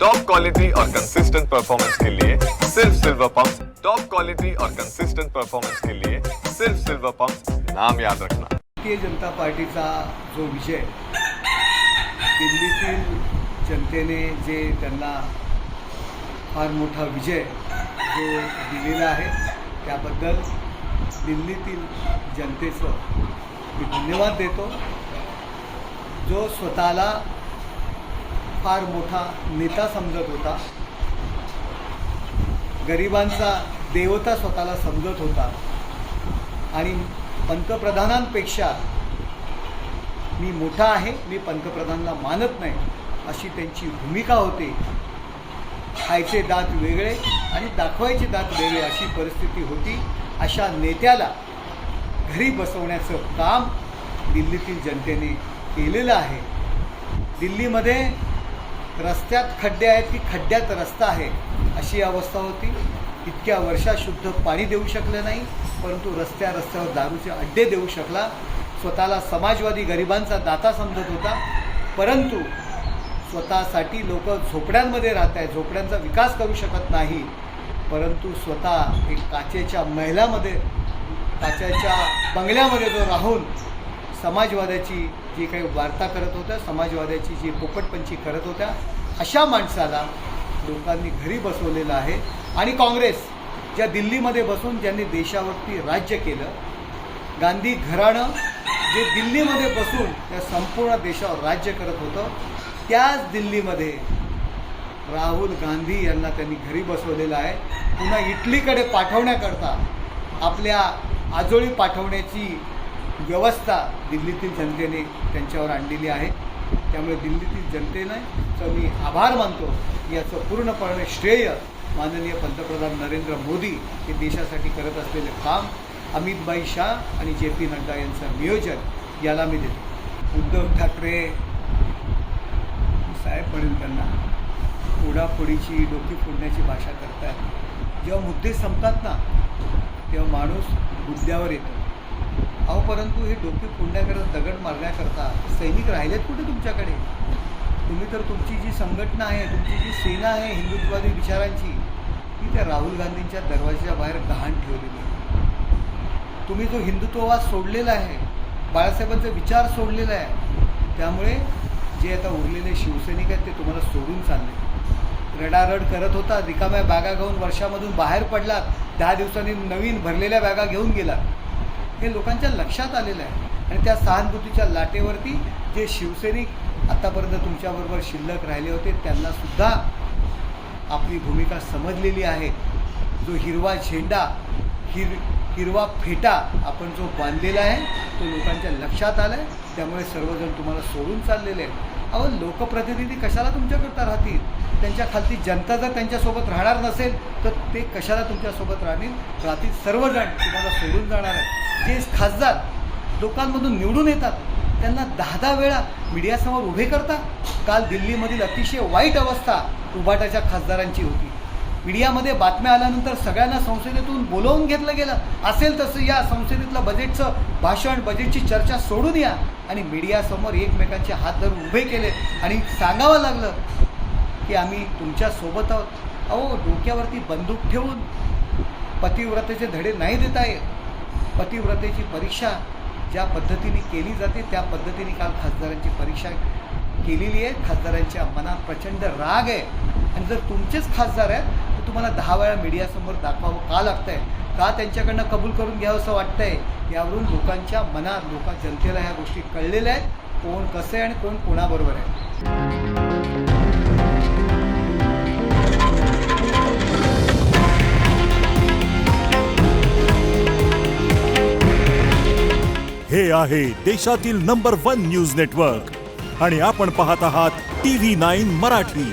Top quality और consistent performance के लिए सिर्फ़ सिल्वर पंप टॉप क्वालिटी और कंसिस्टेंट परफॉर्मेंस के लिए सिर्फ़ सिल्वर पंप नाम याद रखना। भारतीय जनता पार्टीचा जो विजय दिल्लीतील जनतेने जे त्यांना फार मोठा विजय जो दिलेला आहे, त्याबद्दल दिल्लीतील जनतेचं धन्यवाद देतो. जो स्वतःला फार मोठा नेता समजत होता. गरिबांचा देवता स्वतःला समजत होता. आणि पंतप्रधानांपेक्षा मी मोठा आहे मी पंतप्रधानांना मानत नाही अशी त्यांची भूमिका होती. खायचे दात वेगळे आणि दाखवायचे दात वेगळे अशी परिस्थिती होती. अशा नेत्याला घरी बसवण्याचं काम दिल्लीतील जनतेने केलेलं आहे. दिल्लीमध्ये रस्त्यात खड्डे आहेत की खड्ड्यात रस्ता आहे अशी अवस्था होती. इतक्या वर्षात शुद्ध पाणी देऊ शकले नाही परंतु रस्त्या रस्त्यावर दारूचे अड्डे देऊ शकला. स्वतःला समाजवादी गरिबांचा दाता समजत होता. परंतु स्वतःसाठी लोक झोपड्यांमध्ये राहत आहेत झोपड्यांचा विकास करू शकत नाही. परंतु स्वतः एक काचेच्या महिलामध्ये काचेच्या बंगल्यामध्ये जो राहून समाजवादाची जी काही वार्ता करत होत्या समाजवादाची जी पोपटपंची करत होत्या अशा माणसाला लोकांनी घरी बसवलेलं आहे. आणि काँग्रेस ज्या दिल्लीमध्ये बसून ज्यांनी देशावरती राज्य केलं गांधी घराणं जे दिल्लीमध्ये बसून त्या संपूर्ण देशावर राज्य करत होतं त्याच दिल्लीमध्ये राहुल गांधी यांना त्यांनी घरी बसवलेलं आहे. पुन्हा इटलीकडे पाठवण्याकरता आपल्या आजोळी पाठवण्याची व्यवस्था दिल्लीतील जनतेने त्यांच्यावर आणलेली आहे. त्यामुळे दिल्लीतील जनतेनं मी आभार मानतो. याचं पूर्णपणे श्रेय माननीय पंतप्रधान नरेंद्र मोदी हे देशासाठी करत असलेले काम अमितभाई शाह आणि जे पी नड्डा यांचं नियोजन याला मी देतो. उद्धव ठाकरे साहेब पडेल त्यांना फोडाफोडीची डोकी फोडण्याची भाषा करतात जेव्हा मुद्दे संपतात ना तेव्हा माणूस मुद्द्यावर येतो. अहो परंतु हे डोके फोडण्याकरता दगड मारण्याकरता सैनिक राहिलेत कुठे तुमच्याकडे? तुम्ही तर तुमची जी संघटना आहे तुमची जी सेना आहे हिंदुत्ववादी विचारांची ती त्या राहुल गांधींच्या दरवाजाच्या बाहेर गहाण ठेवलेली आहे तुम्ही जो हिंदुत्ववाद सोडलेला आहे बाळासाहेबांचा विचार सोडलेला आहे त्यामुळे जे आता उरलेले शिवसैनिक आहेत ते तुम्हाला सोडून चालले. रडारड करत होता रिकाम्या बॅगा घेऊन वर्षामधून बाहेर पडलात दहा दिवसांनी नवीन भरलेल्या बॅगा घेऊन गेला हे लोकांच्या लक्षात आलेलं आहे. आणि त्या सहानुभूतीच्या लाटेवरती जे शिवसैनिक आतापर्यंत तुमच्याबरोबर शिल्लक राहिले होते त्यांना सुद्धा आपली भूमिका समजलेली आहे. जो हिरवा झेंडा हिर हिरवा फेटा आपण जो बांधलेला आहे तो लोकांच्या लक्षात आला आहे त्यामुळे सर्वजण तुम्हाला सोडून चाललेले आहेत. अहो लोकप्रतिनिधी कशाला तुमच्याकरता राहतील? त्यांच्या खालती जनता जर त्यांच्यासोबत राहणार नसेल तर ते कशाला तुमच्यासोबत राहतील? राहतील सर्वजण तुम्हाला सोडून जाणार आहेत. जे खासदार लोकांमधून निवडून येतात त्यांना दहा दहा वेळा मीडियासमोर उभे करता. काल दिल्लीमधील अतिशय वाईट अवस्था उभाटाच्या खासदारांची होती. मीडियामध्ये बातम्या आल्यानंतर सगळ्यांना संसदेतून बोलवून घेतलं गेलं. असेल तसं या संसदेतलं बजेटचं भाषण बजेटची चर्चा सोडून या. आणि मीडियासमोर एकमेकांचे हात धरून उभे केले. आणि सांगावं लागलं की आम्ही तुमच्यासोबत आहोत. अहो डोक्यावरती बंदूक ठेवून पतिव्रतेचे धडे नाही देता येत. पतिव्रतेची परीक्षा ज्या पद्धतीने केली जाते त्या पद्धतीने काल खासदारांची परीक्षा केलेली आहे. खासदारांच्या मनात प्रचंड राग आहे. आणि जर तुमचेच खासदार आहेत तुम्हाला दहा वेळा मीडियासमोर दाखवावं का लागतं आहे का त्यांच्याकडनं कबूल करून घ्यावं असं वाटतंय? यावरून लोकांच्या मनात लोका जनतेला ह्या गोष्टी कळलेल्या आहेत. कोण कसं आहे आणि कोण कोणाबरोबर आहे. हे आहे देशातील नंबर वन न्यूज नेटवर्क आणि आपण पाहत आहात टीव्ही नाईन मराठी.